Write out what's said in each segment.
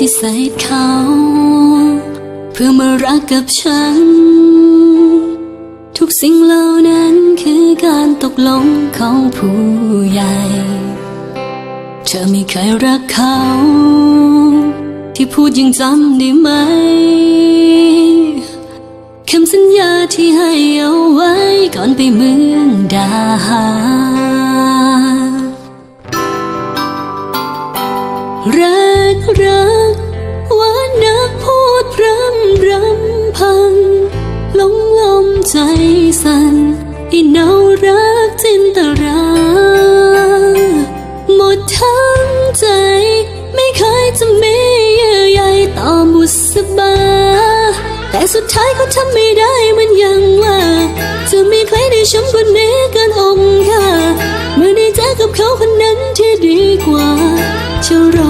ฏิเสธเขา เพื่อมารักกับฉัน ทุกสิ่งเหล่านั้นคือการตกลงของผู้ใหญ่ เธอไม่เคยรักเขา ที่พูดยังจำได้ไหมคำสัญญาที่ให้เอาไว้ก่อนไปเมืองดาหารัก รักว่านักพูดพร่ำรำพันหลงลมใจสั่นอีเนารักจินตราหมดทั้งใจ ไม่เคยจะมีเยื่อใยต่อบุษบา แต่สุดท้ายเขาทำไม่ได้มันยังว่า จะมีใครได้ชมคนนี้เกินองค์ค่ะเมื่อได้เจอกับเขาคนนั้นที่ดีกว่าจ้ารอ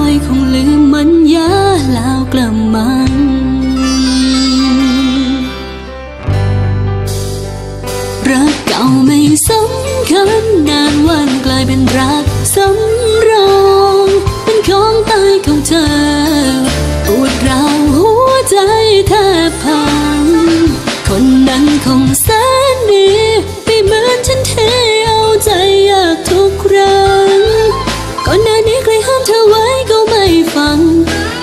ก่อนหน้านี้ใครห้ามเธอไว้ก็ไม่ฟัง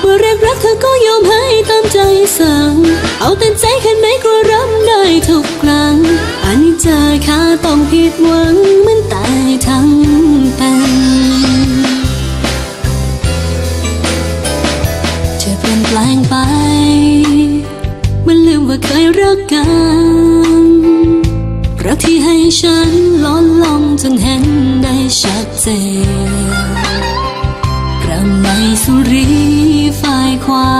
เมื่อแรกรักเธอก็ยอมให้ตามใจสั่ง เอาแต่ใจแค่ไหนก็รับได้ทุกครั้ง อันนี้เจอค่าต้องผิดหวังเหมันตายทั้งเป็นเธอเปลี่ยนแปลงไป มันลืมว่าเคยรักกัน รักที่ให้ฉันล้นลงจนเห็นได้ชัดเจนกระไม้สุรีฝ่ายขวา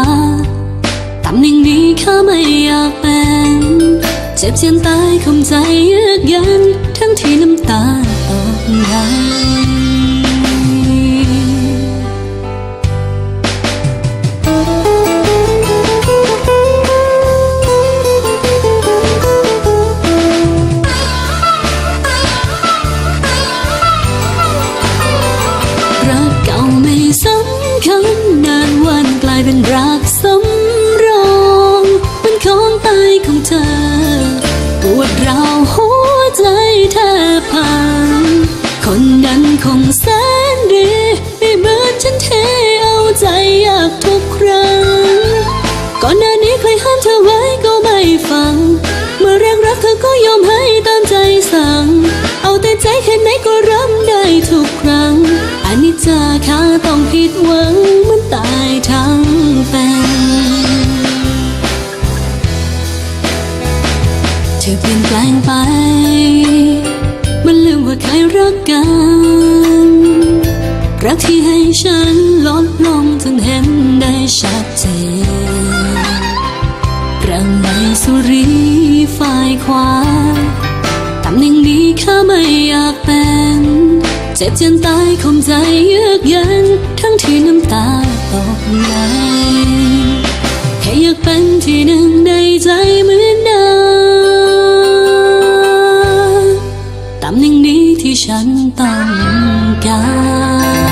ตำแหน่งนี้ข้าไม่อยากเป็น เจ็บเจียนตายคมใจเยือกเย็นทั้งที่น้ รักเก่าไม่สำคัญนานวันกลายเป็นรักสำรองเป็นของตายของเธอ ปวดร้าวหัวใจแทบพังคนนั้นคงแสนดีไม่เหมือนฉันเทเอาใจอยากทุกครั้ง ก่อนหน้านี้ใครห้ามเธอไว้ก็ไม่ฟัง เมื่อแรกรักเธอก็ยอมให้ตามใจสั่ง เอาแต่ใจแค่ไหนก็รับได้ทุก อันนี้จาค่าต้องผิดหวังเหมันตายทั้งเป็นเธอเปลี่ยนแปลงไป มันลืมว่าเคยรักกัน รักที่ให้ฉันลดลงจนเห็นได้ชัดเจนรังในสุรีฝ่ายขวาตำแหน่งนี้ข้าไม่อยากเป็น เจ็บจนตายคมใจเยือกเย็นทั้งที่น้ำตาตกไหลแค่อยากเป็นที่หนึ่งในใจเหมือนเดิมตำแหน่งนี้ที่ฉันต้องการ